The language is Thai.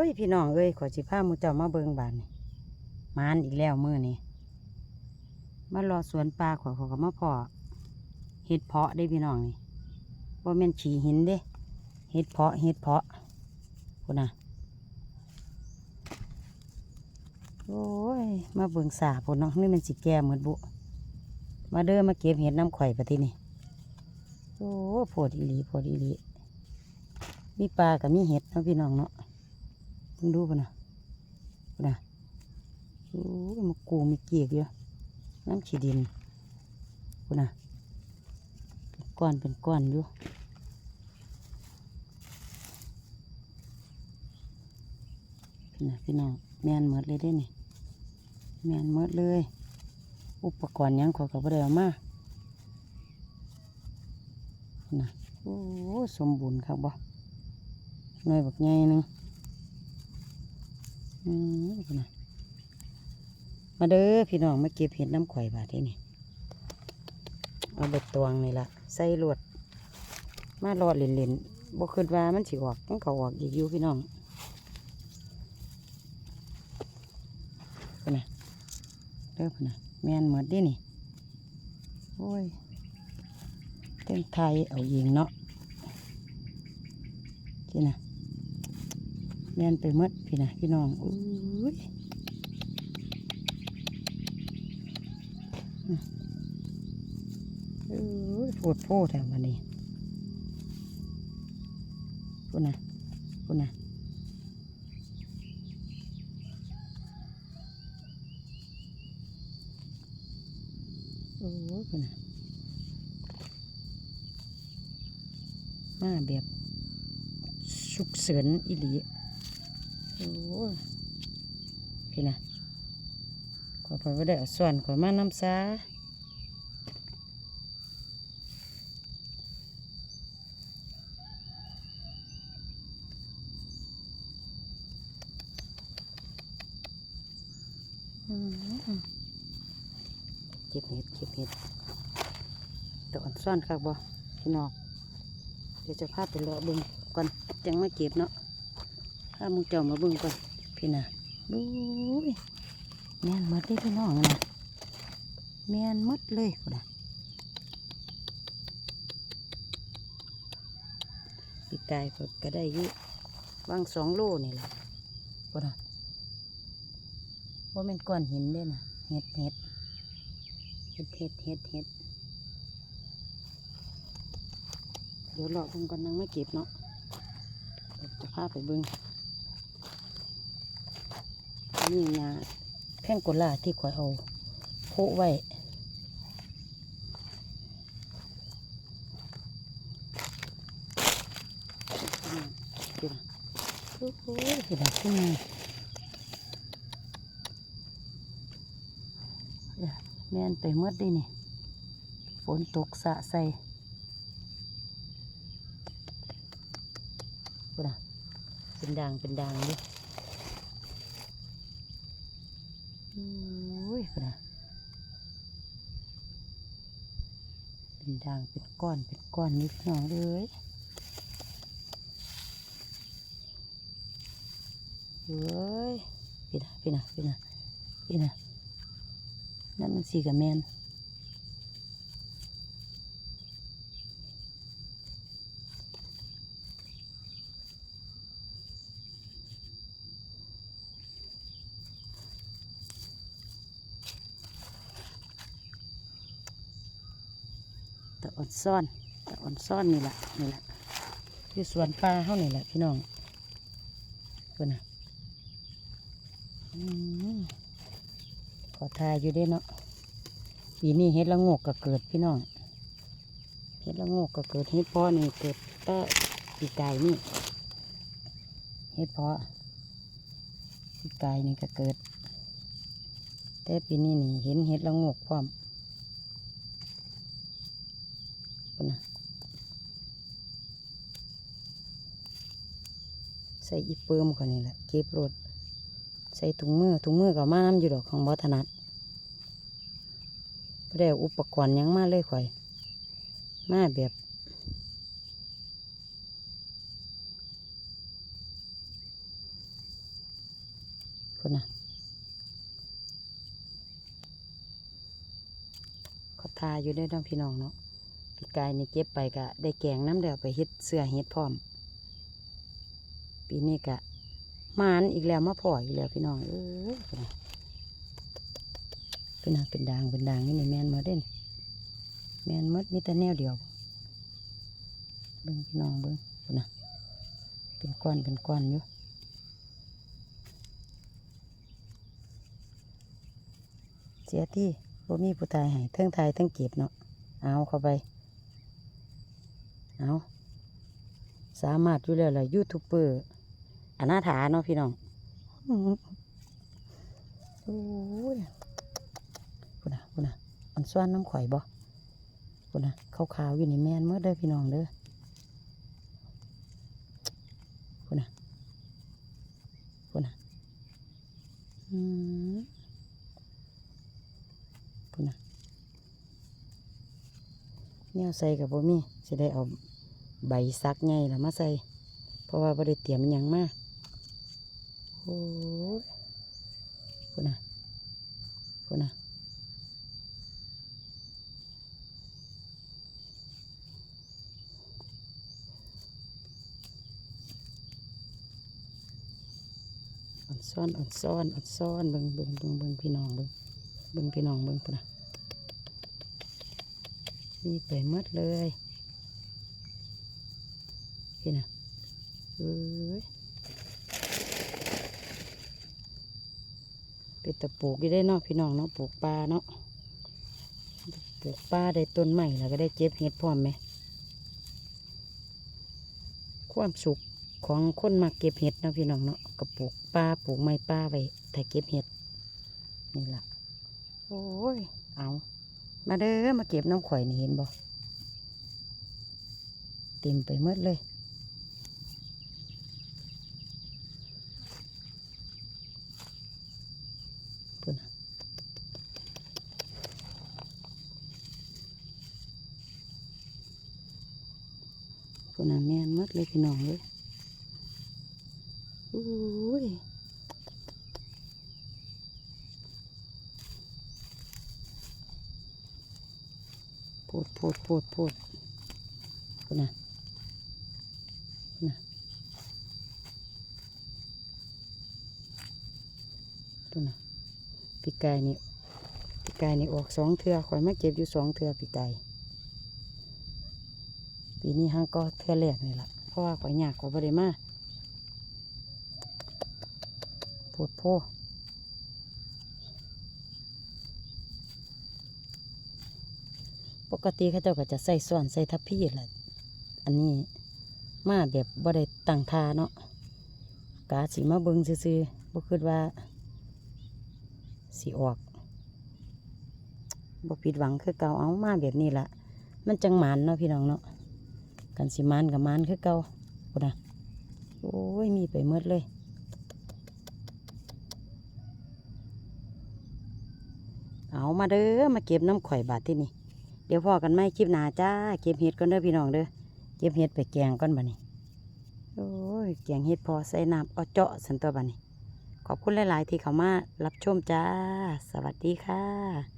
้ยพี่น้องเอ้ยขอสิพามูเจ้ามาเบิงบานนี่มานอีกแล้วมือนี่มารอสวนปลาขอขอกมาพอเห็ดเพาะได้พี่น้องนี่ว่าแม่นฉีหินเด้เห็ดเพาะเห็ดเพาะพูดนะโอ้ยมาเบิงสาพูดเนาะนี่มันสิแก่เหมือนบุมาเด้อมาเก็บเห็ดน้ำข่อยปะทีนี่โอ้โพดอีหลีโพดอีหลีมีปลากับมีเห็ดเนาะพี่น้องเนาะ เพิ่งดูป่ะนะป่ะนะโอ้ยมากูมีเกียกเยอะน้ำขี้ดินป่ะนะเป็นก้อนเป็นก้อนอยู่พี่นะพี่น้องแมนหมดเลยได้นี่แมนหมดเลย อุปกรณ์ยังขอกับไ่ได้เอามานะโอ้สมบูรณ์ครับบ่หน่วยบักใหญ่นึง อืมนะมาเด้อพี่น้องมาเก็บเห็ดน้ำข่อยบาดที่นี่เอาเบ็ดตวงนี่ละใส่ลวด มารอดเล่นๆบ่คิดว่ามันสิออกมันก็ออกอีกอยู่พี่น้องนน่ะเด้อพุ่นน่ะแม่นหมดเดินี่โอ้ยเต้นไทยเอาเองเนาะที่น่ะ แม่นไปหมดพี่นะพี่น้องอุ้ยอืมอุ้ยโพดโพดแถวมันนี่พูดนะพูดนะโอ้ยพูดนะมาแบบฉุกเฉินอีหลี โอ้พี่นะขอไปว่ได้เอาส่วนขอมาน้ำซาเก็บเห็ดเก็บเห็ดเดี๋ยวอ่อนซ่อนครับบ่พี่น้องเดี๋ยวจะพาไปเลาะเบึงก่อนจังมาเก็บเนาะ ถ้ามึงเจ้ามาเบิ่งก่อนพี่น่ะดูยแม่นมดเลยพี่น้องนะแม่นมดเลยกูนะปีกายก็ก็ได้อยุวางสองโลนี่แหละกูนะว่าเป็นก้อนหินด้นะเห็ดเห็ดเห็ดเห็ดเห็ดเห็ดเดี๋ยวรอเบิ่งก่อนนังไม่เก็บเนาะจะพาไปบิ่ง นี่นะแพ่งโกลาที่ข่อยเอาโพไว้โอ้โหเห็นไหมขึ้นมาเดี๋ยวแม่นไปเมื่อดีนี่ ฝนตกสะใส่กูนะเป็นด่างเป็นด่างดิอุ้ย ยนนะเป็นด่างเป็นก้อนเป็นก้อนนิดหน่อยเลยเฮ้ยพี่นะพี่นะพี่นะพี่นะนั่นมันสีกับแมน ตะอ่อนซ่อนตะอ่อนซ่อนนี่แหละนี่แหละอยู่สวนปลาเท่านี่แหละพี่น้องเพื่อนนะอืมขอทายอยู่ด้เนาะปีนี้เฮ็ดละงกก็เกิดพี่น้องเฮ็ดละงกก็เกิดเฮ็ดเพอนี่เกิดก็ปีกายนี่เฮ็ดเพอปีกายนี่ก็เกิด แต่ปีนี้นี่เห็นเฮ็ดละงกพร้อม พุ่นนะ ใส่อีเปิมก่อนนี่แหละเก็บรถใส่ถุงมือถุงมือกับมาน้ำอยู่ดอกของบอถนัดไม่ได้อุปกรณ์ยังมาเลยข่อย มาแบบพุ่นนะเขาทาอยู่ได้อเน้องพี่น้องเนาะปีกายนี่เก็บไปกะได้แกงน้ำเดียวไปเฮ็ดเสื้อเฮ็ดพร้อม ปีนี้กะมานอีกแล้วมาพ่ออีกแล้วพี่น้องเอ้ยพุ่นนะเป็นนะเป็นด่างเป็นด่างนี่นี่แมนมาเด่นแมนมดมีแต่แนวเดียวเบิ่งพี่น้องเบิ่งนะเป็นก้อนเป็นก้อนอยู่เสียที่บ่มีผู้ตายห้เทั้งทายทั้งเก็บเนาะเอาเข้าไปเอาสามารถอยู่แล้วล่ะยูทูบเบอร์ อนาถาเนาะพี่น้องอื้อหือโอ้ยพุ่นน่ะพุ่นน่ะอันซ้อนน้ำข่อยบ่พุ่นน่ะขาวๆอยู่ในแม่นเมื่อเด้อพี่น้องเด้อพุ่นน่ะพุ่นน่ะอืมพุ่นะแนวใส่กับบ่มีสิได้เอาใบซักไงล่ะมาใส่ เพราะว่าบ่ได้เตรียมยังมา โอ้ยพุ่นนะพุ่นนะอ่อนซ้อนอ่อนซ้อนอ่อนซ้อนเบิ่งเบิ่งเบิ่งเบิ่งพี่น้องเบิ่งเบิ่งพี่น้องเบิ่งพุ่นนะมีไปหมดเลยพี่นะเอ้ย เป็นตะปลูกอยู่ได้เนาะพี่น้องเนาะปลูกปลาเนาะปลูกปลาได้ต้นใหม่แล้วก็ได้เจ็บเห็ดพร้อมไหมความสุขของคนมาเก็บเห็ดเนาะพี่น้องเนาะก็ปลูกปลาปลูกไม้ปลาไว้ถ้าเก็บเห็ดนี่แหละโอ้ยเอามาเด้อมาเก็บน้ำข่อยนี่เห็นบ่เต็มไปหมดเลย พุ่นน่ะพุ่นน่ะแม่นหมดเลย พี่น้องเลยโอ้ยพูดพูดพูดพูดพูดนะนะพูดนะปีกายนี่ปีกายนี่ออกสองเทือข่อยมาเก็บอยู่สองเทือปีกายปีนี้ห้างก็เทือแรกนี่แหละเพราะ ว่าข่อยยากกว่าบริมาพูดโพปกติเขาเจ้าก็จะใส่ส่วนใส่ทัพพี่แหละอันนี้มาแบบบ่ได้ตั้งทาเนาะกาสิมาเบิงซื่อๆบ่คิดว่าสิออกบ่ผิดหวังคือเก่าเอามาแบบนี้ละมันจังหมานเนาะพี่น้องเนาะ กันสิมานกับมานคือเก่าพุ่นน่ะโอ้ย มีไปหมดเลย เอามาเด้อ มาเก็บน้ำข่อยบาทที่นี่ เดี๋ยวพอกันไหมคลิปหนาจ้า เก็บเห็ดก่อนเด้อพี่น้องเด้อ เก็บเห็ดไปแกงก่อนบัดนี้โอ้ย แกงเห็ดพอใส่น้ำเอาเจาะสันตัวบัดนี้ ขอบคุณหลาย ๆ ที่เขามารับชมจ้า สวัสดีค่ะ